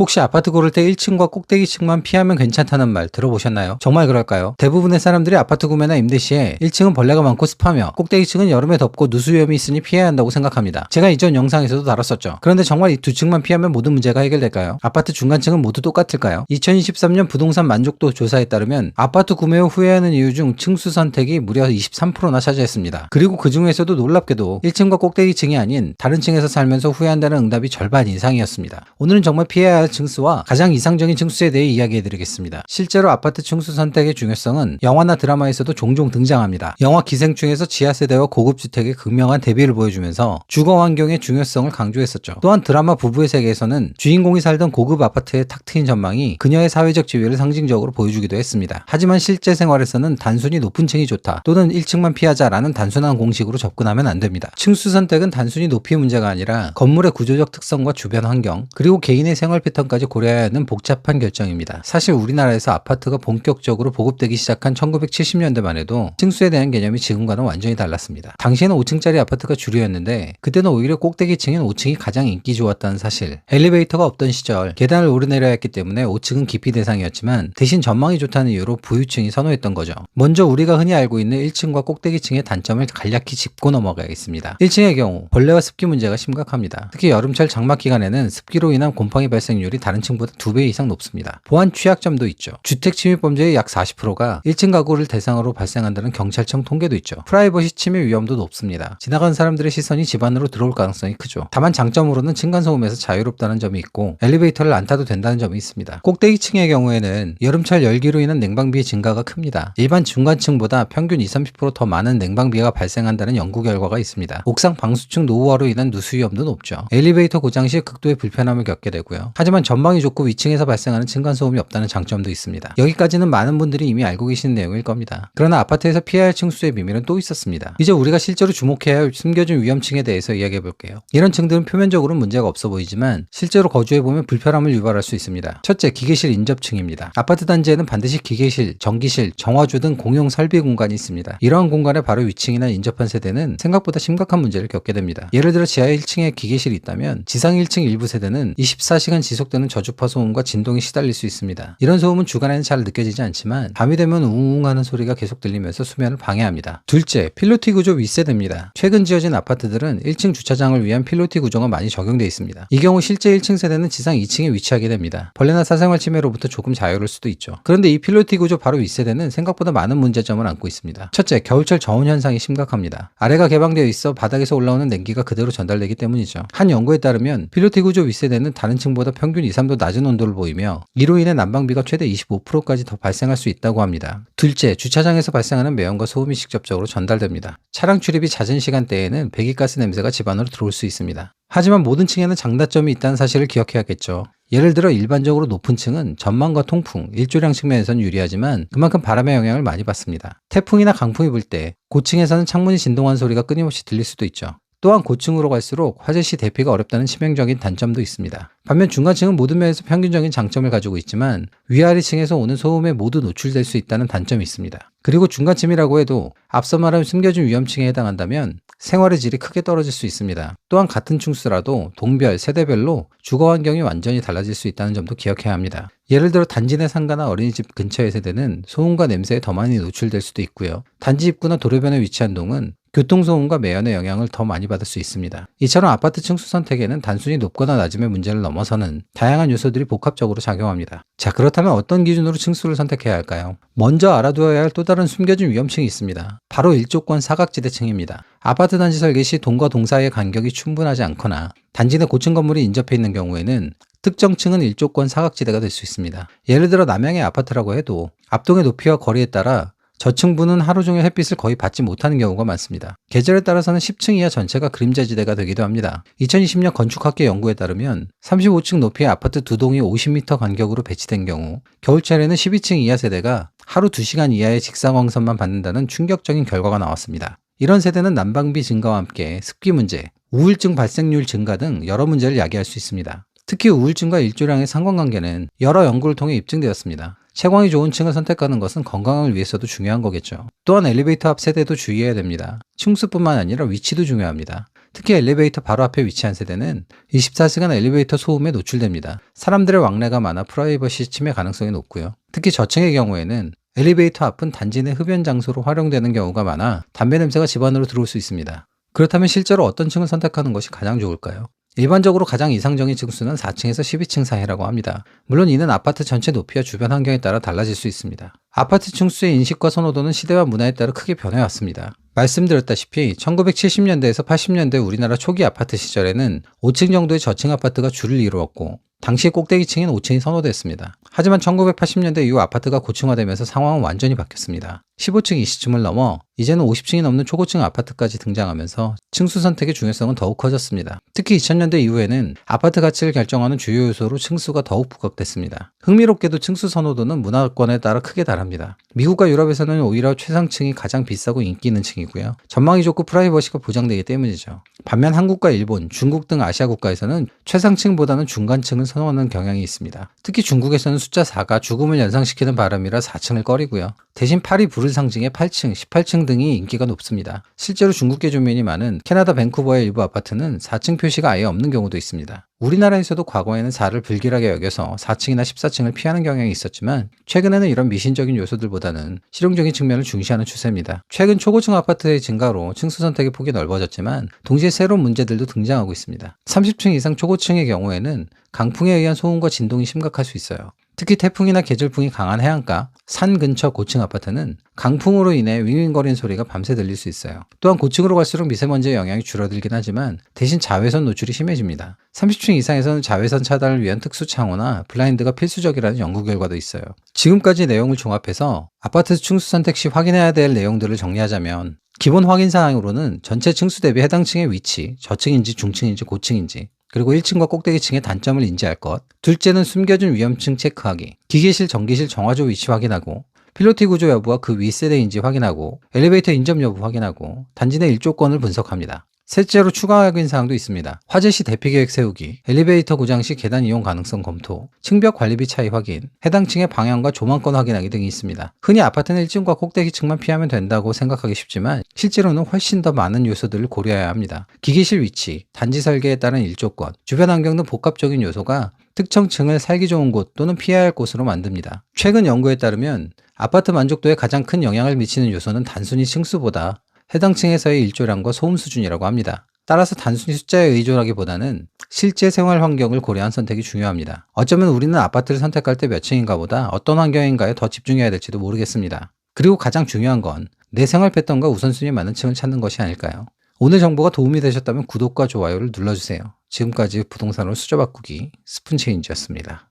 혹시 아파트 고를 때 1층과 꼭대기층만 피하면 괜찮다는 말 들어보셨나요? 정말 그럴까요? 대부분의 사람들이 아파트 구매나 임대 시에 1층은 벌레가 많고 습하며 꼭대기층은 여름에 덥고 누수 위험이 있으니 피해야 한다고 생각합니다. 제가 이전 영상에서도 다뤘었죠. 그런데 정말 이 두 층만 피하면 모든 문제가 해결될까요? 아파트 중간층은 모두 똑같을까요? 2023년 부동산 만족도 조사에 따르면 아파트 구매 후 후회하는 이유 중 층수 선택이 무려 23%나 차지했습니다. 그리고 그 중에서도 놀랍게도 1층과 꼭대기층이 아닌 다른 층에서 살면서 후회한다는 응답이 절반 이상이었습니다. 오늘은 정말 피해야 할 층수와 가장 이상적인 층수에 대해 이야기해 드리겠습니다. 실제로 아파트 층수 선택의 중요성은 영화나 드라마에서도 종종 등장합니다. 영화 기생충에서 지하세대와 고급주택의 극명한 대비를 보여주면서 주거 환경의 중요성을 강조했었죠. 또한 드라마 부부의 세계에서는 주인공이 살던 고급 아파트의 탁 트인 전망이 그녀의 사회적 지위를 상징적으로 보여주기도 했습니다. 하지만 실제 생활에서는 단순히 높은 층이 좋다 또는 1층만 피하자라는 단순한 공식으로 접근하면 안 됩니다. 층수 선택은 단순히 높이 문제가 아니라 건물의 구조적 특성과 주변 환경 그리고 개인의 생활 패턴 까지 고려해야 하는 복잡한 결정입니다. 사실 우리나라에서 아파트가 본격적으로 보급되기 시작한 1970년대만 해도 층수에 대한 개념이 지금과는 완전히 달랐습니다. 당시에는 5층짜리 아파트가 주류였는데 그때는 오히려 꼭대기층인 5층이 가장 인기 좋았다는 사실. 엘리베이터가 없던 시절 계단을 오르내려야 했기 때문에 5층은 기피 대상이었지만 대신 전망이 좋다는 이유로 부유층이 선호했던 거죠. 먼저 우리가 흔히 알고 있는 1층과 꼭대기층의 단점을 간략히 짚고 넘어가겠습니다. 1층의 경우 벌레와 습기 문제가 심각합니다. 특히 여름철 장마 기간에는 습기로 인한 곰팡이 발생 률이 다른 층보다 2배 이상 높습니다. 보안 취약점도 있죠. 주택 침입 범죄의 약 40%가 1층 가구를 대상으로 발생한다는 경찰청 통계도 있죠. 프라이버시 침해 위험도 높습니다. 지나간 사람들의 시선이 집 안으로 들어올 가능성이 크죠. 다만 장점으로는 층간소음에서 자유롭다는 점이 있고 엘리베이터를 안 타도 된다는 점이 있습니다. 꼭대기층의 경우에는 여름철 열기로 인한 냉방비 증가가 큽니다. 일반 중간층보다 평균 20, 30%더 많은 냉방비가 발생한다는 연구 결과가 있습니다. 옥상 방수층 노후화로 인한 누수 위험도 높죠. 엘리베이터 고장 시 극도의 불편함을 겪게 되고요. 하지만 전망이 좋고 위층에서 발생하는 층간소음이 없다는 장점도 있습니다. 여기까지는 많은 분들이 이미 알고 계시는 내용일 겁니다. 그러나 아파트에서 피해야 할 층수의 비밀은 또 있었습니다. 이제 우리가 실제로 주목해야 할 숨겨진 위험층에 대해서 이야기해 볼게요. 이런 층들은 표면적으로는 문제가 없어 보이지만 실제로 거주해 보면 불편함을 유발할 수 있습니다. 첫째, 기계실 인접층입니다. 아파트 단지에는 반드시 기계실, 전기실, 정화조 등 공용 설비 공간이 있습니다. 이러한 공간에 바로 위층이나 인접한 세대는 생각보다 심각한 문제를 겪게 됩니다. 예를 들어 지하 1층에 기계실이 있다면 지상 1층 일부 세대는 24시간 지속 되는 저주파 소음과 진동이 시달릴 수 있습니다. 이런 소음은 주간에는 잘 느껴지지 않지만 밤이 되면 웅웅 하는 소리가 계속 들리면서 수면을 방해합니다. 둘째, 필로티 구조 윗세대입니다. 최근 지어진 아파트들은 1층 주차장을 위한 필로티 구조가 많이 적용되어 있습니다. 이 경우 실제 1층 세대는 지상 2층에 위치하게 됩니다. 벌레나 사생활 침해로부터 조금 자유로울 수도 있죠. 그런데 이 필로티 구조 바로 윗세대는 생각보다 많은 문제점을 안고 있습니다. 첫째, 겨울철 저온 현상이 심각합니다. 아래가 개방되어 있어 바닥에서 올라오는 냉기가 그대로 전달되기 때문이죠. 한 연구에 따르면 필로티 구조 윗세대는 다른 층보다 평균 2, 3도 낮은 온도를 보이며 이로 인해 난방비가 최대 25%까지 더 발생할 수 있다고 합니다. 둘째, 주차장에서 발생하는 매연과 소음이 직접적으로 전달됩니다. 차량 출입이 잦은 시간대에는 배기가스 냄새가 집 안으로 들어올 수 있습니다. 하지만 모든 층에는 장단점이 있다는 사실을 기억해야겠죠. 예를 들어 일반적으로 높은 층은 전망과 통풍, 일조량 측면에선 유리하지만 그만큼 바람의 영향을 많이 받습니다. 태풍이나 강풍이 불 때 고층에서는 창문이 진동한 소리가 끊임없이 들릴 수도 있죠. 또한 고층으로 갈수록 화재 시 대피가 어렵다는 치명적인 단점도 있습니다. 반면 중간층은 모든 면에서 평균적인 장점을 가지고 있지만 위아래층에서 오는 소음에 모두 노출될 수 있다는 단점이 있습니다. 그리고 중간층이라고 해도 앞서 말한 숨겨진 위험층에 해당한다면 생활의 질이 크게 떨어질 수 있습니다. 또한 같은 층수라도 동별, 세대별로 주거 환경이 완전히 달라질 수 있다는 점도 기억해야 합니다. 예를 들어 단지 내 상가나 어린이집 근처의 세대는 소음과 냄새에 더 많이 노출될 수도 있고요. 단지 입구나 도로변에 위치한 동은 교통소음과 매연의 영향을 더 많이 받을 수 있습니다. 이처럼 아파트 층수 선택에는 단순히 높거나 낮음의 문제를 넘어서는 다양한 요소들이 복합적으로 작용합니다. 자, 그렇다면 어떤 기준으로 층수를 선택해야 할까요? 먼저 알아두어야 할 또 다른 숨겨진 위험층이 있습니다. 바로 일조권 사각지대층입니다. 아파트 단지 설계 시 동과 동 사이의 간격이 충분하지 않거나 단지 내 고층 건물이 인접해 있는 경우에는 특정 층은 일조권 사각지대가 될 수 있습니다. 예를 들어 남양의 아파트라고 해도 앞동의 높이와 거리에 따라 저층부는 하루 종일 햇빛을 거의 받지 못하는 경우가 많습니다. 계절에 따라서는 10층 이하 전체가 그림자 지대가 되기도 합니다. 2020년 건축학계 연구에 따르면 35층 높이의 아파트 두 동이 50m 간격으로 배치된 경우 겨울철에는 12층 이하 세대가 하루 2시간 이하의 직사광선만 받는다는 충격적인 결과가 나왔습니다. 이런 세대는 난방비 증가와 함께 습기 문제, 우울증 발생률 증가 등 여러 문제를 야기할 수 있습니다. 특히 우울증과 일조량의 상관관계는 여러 연구를 통해 입증되었습니다. 채광이 좋은 층을 선택하는 것은 건강을 위해서도 중요한 거겠죠. 또한 엘리베이터 앞 세대도 주의해야 됩니다. 층수뿐만 아니라 위치도 중요합니다. 특히 엘리베이터 바로 앞에 위치한 세대는 24시간 엘리베이터 소음에 노출됩니다. 사람들의 왕래가 많아 프라이버시 침해 가능성이 높고요. 특히 저층의 경우에는 엘리베이터 앞은 단지 내 흡연 장소로 활용되는 경우가 많아 담배 냄새가 집 안으로 들어올 수 있습니다. 그렇다면 실제로 어떤 층을 선택하는 것이 가장 좋을까요? 일반적으로 가장 이상적인 층수는 4층에서 12층 사이라고 합니다. 물론 이는 아파트 전체 높이와 주변 환경에 따라 달라질 수 있습니다. 아파트 층수의 인식과 선호도는 시대와 문화에 따라 크게 변해왔습니다. 말씀드렸다시피 1970년대에서 80년대 우리나라 초기 아파트 시절에는 5층 정도의 저층 아파트가 주를 이루었고 당시 꼭대기층인 5층이 선호됐습니다. 하지만 1980년대 이후 아파트가 고층화되면서 상황은 완전히 바뀌었습니다. 15층 이시층을 넘어 이제는 50층이 넘는 초고층 아파트까지 등장하면서 층수 선택의 중요성은 더욱 커졌습니다. 특히 2000년대 이후에는 아파트 가치를 결정하는 주요 요소로 층수가 더욱 부각됐습니다. 흥미롭게도 층수 선호도는 문화권에 따라 크게 다릅니다. 미국과 유럽에서는 오히려 최상층이 가장 비싸고 인기 있는 층이고요. 전망이 좋고 프라이버시가 보장되기 때문이죠. 반면 한국과 일본, 중국 등 아시아 국가에서는 최상층보다는 중간층을 선호하는 경향이 있습니다. 특히 중국에서는 숫자 4가 죽음을 연상시키는 발음이라 4층을 꺼리고요. 대신 8이 불을 상징해 8층, 18층 등이 인기가 높습니다. 실제로 중국계 주민이 많은 캐나다 밴쿠버의 일부 아파트는 4층 표시가 아예 없는 경우도 있습니다. 우리나라에서도 과거에는 4를 불길하게 여겨서 4층이나 14층을 피하는 경향이 있었지만 최근에는 이런 미신적인 요소들보다는 실용적인 측면을 중시하는 추세입니다. 최근 초고층 아파트의 증가로 층수 선택의 폭이 넓어졌지만 동시에 새로운 문제들도 등장하고 있습니다. 30층 이상 초고층의 경우에는 강풍에 의한 소음과 진동이 심각할 수 있어요. 특히 태풍이나 계절풍이 강한 해안가, 산 근처 고층 아파트는 강풍으로 인해 윙윙거리는 소리가 밤새 들릴 수 있어요. 또한 고층으로 갈수록 미세먼지의 영향이 줄어들긴 하지만 대신 자외선 노출이 심해집니다. 30층 이상에서는 자외선 차단을 위한 특수 창호나 블라인드가 필수적이라는 연구 결과도 있어요. 지금까지 내용을 종합해서 아파트 층수 선택 시 확인해야 될 내용들을 정리하자면 기본 확인 사항으로는 전체 층수 대비 해당 층의 위치, 저층인지 중층인지 고층인지 그리고 1층과 꼭대기층의 단점을 인지할 것. 둘째는 숨겨진 위험층 체크하기. 기계실, 전기실 정화조 위치 확인하고 필로티 구조 여부와 그 윗세대인지 확인하고 엘리베이터 인접 여부 확인하고 단지 내 일조권을 분석합니다. 셋째로 추가 확인 사항도 있습니다. 화재 시 대피 계획 세우기, 엘리베이터 고장 시 계단 이용 가능성 검토, 층벽 관리비 차이 확인, 해당 층의 방향과 조망권 확인하기 등이 있습니다. 흔히 아파트는 1층과 꼭대기 층만 피하면 된다고 생각하기 쉽지만 실제로는 훨씬 더 많은 요소들을 고려해야 합니다. 기기실 위치, 단지 설계에 따른 일조권, 주변 환경 등 복합적인 요소가 특정 층을 살기 좋은 곳 또는 피해야 할 곳으로 만듭니다. 최근 연구에 따르면 아파트 만족도에 가장 큰 영향을 미치는 요소는 단순히 층수보다 해당 층에서의 일조량과 소음 수준이라고 합니다. 따라서 단순히 숫자에 의존하기보다는 실제 생활 환경을 고려한 선택이 중요합니다. 어쩌면 우리는 아파트를 선택할 때 몇 층인가 보다 어떤 환경인가에 더 집중해야 될지도 모르겠습니다. 그리고 가장 중요한 건 내 생활 패턴과 우선순위에 맞는 층을 찾는 것이 아닐까요? 오늘 정보가 도움이 되셨다면 구독과 좋아요를 눌러주세요. 지금까지 부동산으로 수저 바꾸기 스푼체인지였습니다.